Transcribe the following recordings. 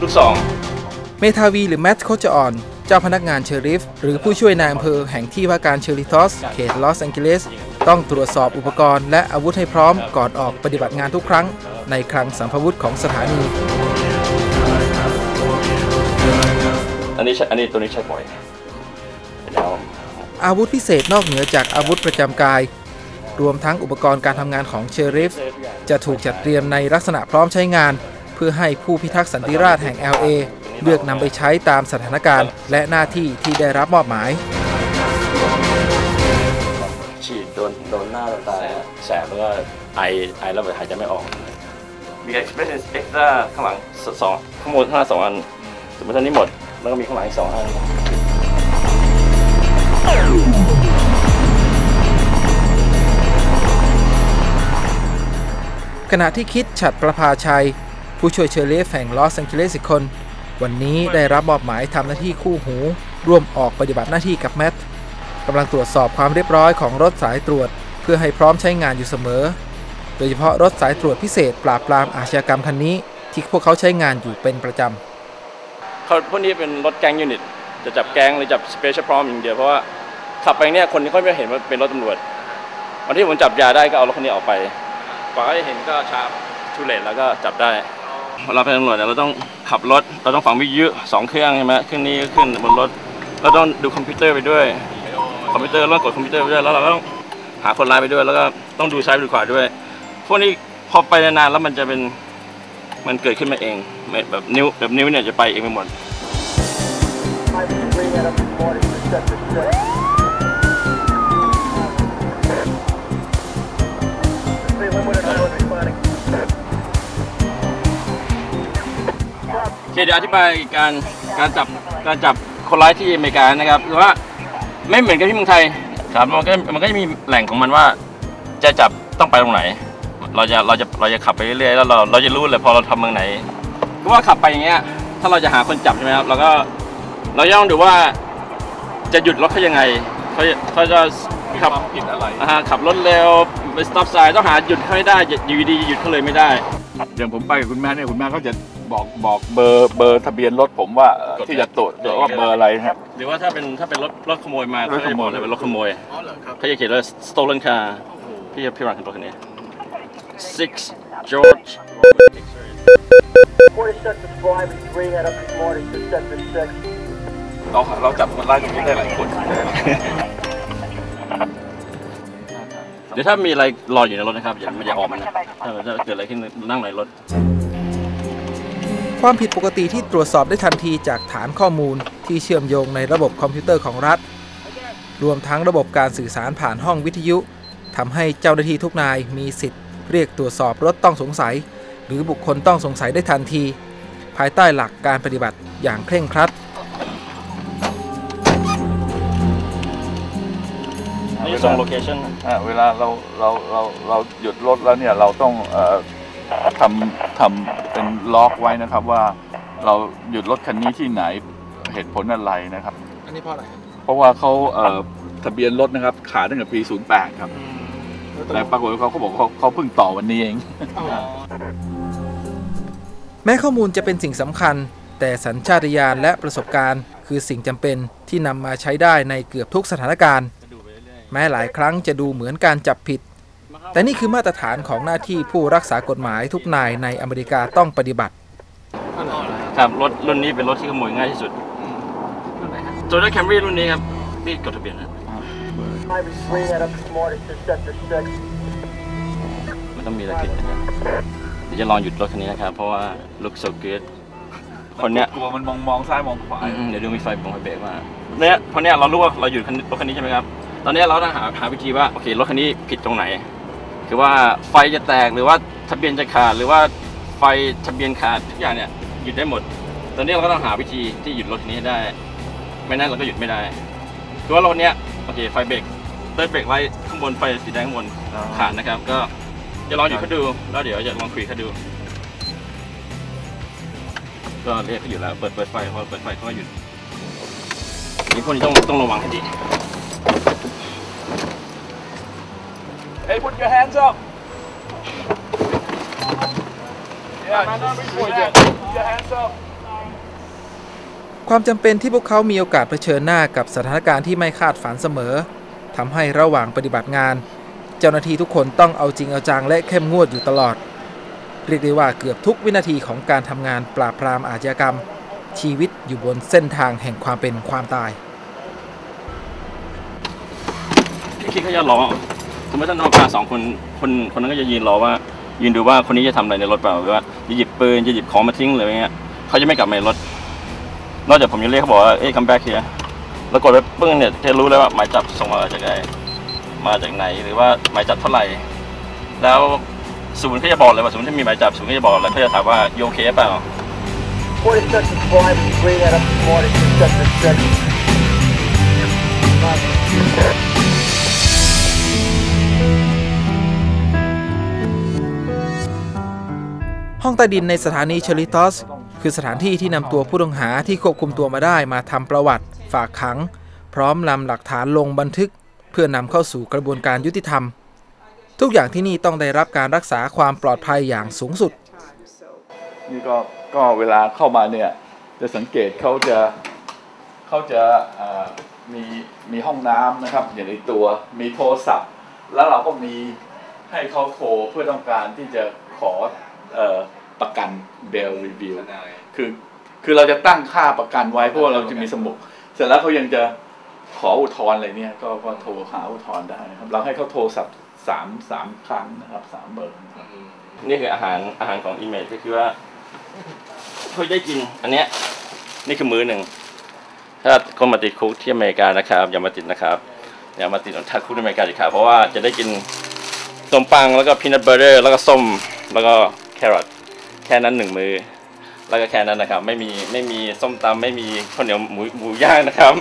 ปืนลูกซองเมทาวีหรือแมทโคจอ่อน เจ้าพนักงานเชอริฟ หรือผู้ช่วยนายอำเภอแห่งที่ว่าการเชอริทอส เขตลอสแองเจลิส ต้องตรวจสอบอุปกรณ์และอาวุธให้พร้อมก่อนออกปฏิบัติงานทุกครั้ง ในคลังสัมภาวุธของสถานี อันนี้ใช้อันนี้ตัวนี้ใช้บ่อยแล้วอาวุธพิเศษนอกเหนือจากอาวุธประจำกาย รวมทั้งอุปกรณ์การทำงานของเชอริฟ จะถูกจัดเตรียมในลักษณะพร้อมใช้งานเพื่อให้ผู้พิทักษ์สันติราษฎร์แห่ง LA เลือกนำไปใช้ตามสถานการณ์ และหน้าที่ที่ได้รับมอบหมาย ฉีดโดนโดนหน้าโดนตาแสบแล้วก็ไอไอแล้วแบบหายใจไม่ออก มีเอ็กซ์เพรสเอ็กซ์ตร้าข้างหลังสสองข้างบนข้างหน้าสองอันสมมติอันนี้หมด แล้วก็มีข้างหลังอีกสองอันขณะที่คิดฉัดประภาชัย ผู้ช่วยเชอร์เลฟแห่งลอสแองเจลิสอีกคน วันนี้ได้รับมอบหมายทำหน้าที่คู่หู ร่วมออกปฏิบัติหน้าที่กับแมทกำลังตรวจสอบความเรียบร้อยของรถสายตรวจ เพื่อให้พร้อมใช้งานอยู่เสมอ โดยเฉพาะรถสายตรวจพิเศษ ปราบปรามอาชญากรรมคันนี้ ที่พวกเขาใช้งานอยู่เป็นประจำเขาพวกนี้เป็นรถแก๊งยูนิตจะจับแก๊งหรือจับสเปเชียลพร้อมอย่างเดียวเพราะว่าขับไปเนี่ยคนเขาไม่เห็นว่าเป็นรถตำรวจวันที่ผมจับยาได้ก็เอารถคันนี้ออกไปกว่าเขาจะเห็นก็ชาชูเลตแล้วก็จับได้ เวลาเป็นตำรวจเนี่ยเราต้องขับรถ เราต้องฝังวิทยุสองเครื่องใช่ไหมเครื่องนี้ก็ขึ้นบนรถ เราต้องดูคอมพิวเตอร์ไปด้วย คอมพิวเตอร์แล้วกดคอมพิวเตอร์ไปด้วย แล้วเราก็ต้องหาคนร้ายไปด้วย แล้วก็ต้องดูซ้ายดูขวาด้วย พวกนี้พอไปนานๆแล้วมันจะเป็น มันเกิดขึ้นมาเองไม่แบบนิ้วแบบนิ้วเนี่ยจะไปเองไปหมดโอเค เดี๋ยวอธิบายการการจับการจับคนร้ายที่อเมริกานะครับคือว่าไม่เหมือนกับที่เมืองไทยครับมันก็มันก็จะมีแหล่งของมันว่า จะจับต้องไปตรงไหน เราจะเราจะเราจะขับไปเรื่อยๆแล้วเราเราจะรู้เลยพอเราทำเมืองไหนคือว่าขับไปอย่างเงี้ย ถ้าเราจะหาคนจับใช่ไหมครับเราก็เราจะต้องดูว่าจะหยุดรถเขายังไงเขาจะเขาจะขับผิดอะไรขับรถเร็วไปสต็อปไซด์ต้องหาหยุดเขาให้ได้อยู่ดีๆหยุดเขาเลยไม่ได้อย่างผมไปกับคุณแม่เนี่ยคุณแม่เขาจะ บอกบอกเบอร์เบอร์ทะเบียนรถผมว่าเอ่อกด ที่จะตรวจว่าเบอร์อะไรนะครับ หรือว่าถ้าเป็นถ้าเป็นรถรถขโมยมารถขโมย เขาจะบอกเลยเป็นรถขโมยเขาจะเขียนว่า stolen car พี่พี่รังคันรถคันนี้ six George เราเราจับคนร้ายตรงนี้ได้หลายคนเดี๋ยวถ้ามีอะไรรออยู่ในรถนะครับอย่าอย่าออกมันนะถ้าถ้าเกิดอะไรขึ้นนั่งในรถ ความผิดปกติที่ตรวจสอบได้ทันทีจากฐานข้อมูลที่เชื่อมโยงในระบบคอมพิวเตอร์ของรัฐ รวมทั้งระบบการสื่อสารผ่านห้องวิทยุทำให้เจ้าหน้าที่ทุกนายมีสิทธิ์ เรียกตรวจสอบรถต้องสงสัย หรือบุคคลต้องสงสัยได้ทันที ภายใต้หลักการปฏิบัติอย่างเคร่งครัดนี่ส่งโลเคชั่นอ่าเวลาเราเราเราเราหยุดรถแล้วเนี่ยเราต้องเอ่อ ทำทำเป็นล็อกไว้นะครับว่าเราหยุดรถคันนี้ที่ไหนเหตุผลอะไรนะครับ อันนี้เพราะอะไรเพราะว่าเขาเอ่อทะเบียนรถนะครับขาดตั้งแต่ปี 08 ครับแต่ปรากฏว่าเขาเขาบอกเขาเขาเพิ่งต่อวันนี้เอง แม้ข้อมูลจะเป็นสิ่งสำคัญ แต่สัญชาตญาณและประสบการณ์ คือสิ่งจำเป็นที่นำมาใช้ได้ในเกือบทุกสถานการณ์ แม้หลายครั้งจะดูเหมือนการจับผิด แต่นี่คือมาตรฐานของหน้าที่ผู้รักษากฎหมายทุกนายในอเมริกาต้องปฏิบัติ ครับรถรุ่นนี้เป็นรถที่ขโมยง่ายที่สุดโตโยต้าแคมรี่รุ่นนี้ครับพี่กดทะเบียนนะไม่ต้องมีอะไรผิดนะครับเดี๋ยวจะลองหยุดรถคันนี้นะครับเพราะว่า look so good คนเนี้ยกลัวมันมองมองซ้ายมองขวาอืมเดี๋ยวดูมีไฟบงไฟเบรกมาเนี่ยเพราะเนี้ยเรารู้ว่าเราอยู่คันรถคันนี้ใช่ไหมครับ ตอนเนี้ยเราต้องหาหาวิธีว่าโอเครถคันนี้ผิดตรงไหน คือว่าไฟจะแตกหรือว่าทะเบียนจะขาดหรือว่าไฟทะเบียนขาดทุกอย่างเนี่ยหยุดได้หมด ตอนนี้เราก็ต้องหาวิธีที่หยุดรถคันนี้ให้ได้ ไม่นั้นเราก็หยุดไม่ได้คือว่ารถเนี้ยโอเคไฟเบรกเติร์ดเบรกไล่ข้างบนไฟสีแดงข้างบนขาดนะครับ ก็จะลองหยุดเขาดูแล้วเดี๋ยวจะลองคุยเขาดู ก็เรียกเขาอยู่แล้ว เปิดเปิดไฟพอเปิดไฟเขาก็หยุดนี่พวกนี้ต้องต้องระวังให้ดี Hey put your hands up ความจำเป็นที่พวกเขามีโอกาสเผชิญหน้ากับสถานการณ์ที่ไม่คาดฝันเสมอทำให้ระหว่างปฏิบัติงาน เจ้าหน้าที่ทุกคนต้องเอาจริงเอาจังและเข้มงวดอยู่ตลอด เรียกได้ว่าเกือบทุกวินาทีของการทำงานปราบปรามอาชญากรรม ชีวิตอยู่บนเส้นทางแห่งความเป็นความตาย พี่คิดเขาจะรอ สมมติถ้าน้องมาสองคนคนคนนั้นก็จะยืนรอว่า ยืนดูว่าคนนี้จะทำอะไรในรถเปล่าหรือว่าจะหยิบปืนจะหยิบของมาทิ้งหรืออะไรเงี้ยเขาจะไม่กลับมาในรถ นอกจากผมจะเรียกเขาบอกว่าเอ้ย come back here แล้วกดไปปึ้งเนี่ยจะรู้เลยว่าหมายจับส่งมาจากไหนมาจากไหนหรือว่าหมายจับเท่าไหร่ แล้วศูนย์เขาจะบอกเลยว่าศูนย์ที่มีหมายจับศูนย์เขาจะบอกเลยเขาจะถามว่าโอเคเปล่า Forty section five, bring that up this morning, section six. ห้องใต้ดินในสถานีเชลิตอส คือสถานที่ที่นำตัวผู้ต้องหาที่ควบคุมตัวมาได้มาทำประวัติ ฝากขัง พร้อมนำหลักฐานลงบันทึก เพื่อนำเข้าสู่กระบวนการยุติธรรม ทุกอย่างที่นี่ต้องได้รับการรักษาความปลอดภัยอย่างสูงสุด นี่ก็ก็เวลาเข้ามาเนี่ยจะสังเกตเขาจะเขาจะมีมีห้องน้ำนะครับอยู่ในตัวมีโทรศัพท์ แล้วเราก็มีให้เขาโทรเพื่อต้องการที่จะขอ ประกันเบลรีวิวคือคือเราจะตั้งค่าประกันไว้เพราะว่าเราจะมีสมุดเสร็จแล้วเขายังจะขออุทธรณ์อะไรเนี่ยก็ก็โทรหาอุทธรณ์ได้นะครับ เราให้เขาโทรศัพท์สามสามครั้งนะครับสามเบอร์นะครับนี่คืออาหารอาหารของอิเมจก็คือว่าเขาได้กิน อันเนี้ยนี่คือมื้อหนึ่ง ถ้าคนมาติดคุกที่อเมริกานะครับ อย่ามาติดนะครับ อย่ามาติดถ้าคุกที่อเมริกาดีครับเพราะว่าจะได้กินขนมปังแล้วก็พีนัทเบอร์เ e อร์แล้วก็ส้มแล้วก็ แครอทแค่นั้นหนึ่งมือ แล้วก็แค่นั้นนะครับ ไม่มีไม่มีส้มตำไม่มีข้าวเหนียวหมูหมูย่างนะครับ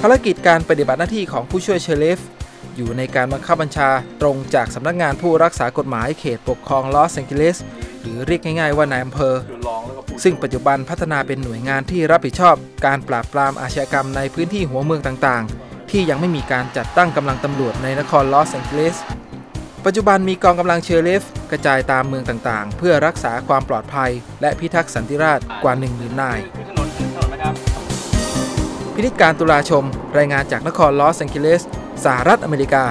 ภารกิจการปฏิบัติหน้าที่ของผู้ช่วยเชลฟ อยู่ในการบังคับบัญชาตรงจากสำนักงานผู้รักษากฎหมายเขตปกครองลอสแองเจลิสหรือเรียกง่ายๆว่านายอำเภอ ซึ่งปัจจุบันพัฒนาเป็นหน่วยงานที่รับผิดชอบการปราบปรามอาชญากรรมในพื้นที่หัวเมืองต่างๆ ที่ยังไม่มีการจัดตั้งกำลังตำรวจในนครลอสแองเจลิส ปัจจุบันมีกองกำลังเชอร์เลฟกระจายตามเมืองต่างๆ เพื่อรักษาความปลอดภัย และพิทักษ์สันติราษฎร์กว่า1 0,000นายคือถนนถนนนะครับพินิจการตุลาชม รายงานจากนครลอสแองเจลิสสหรัฐอเมริกา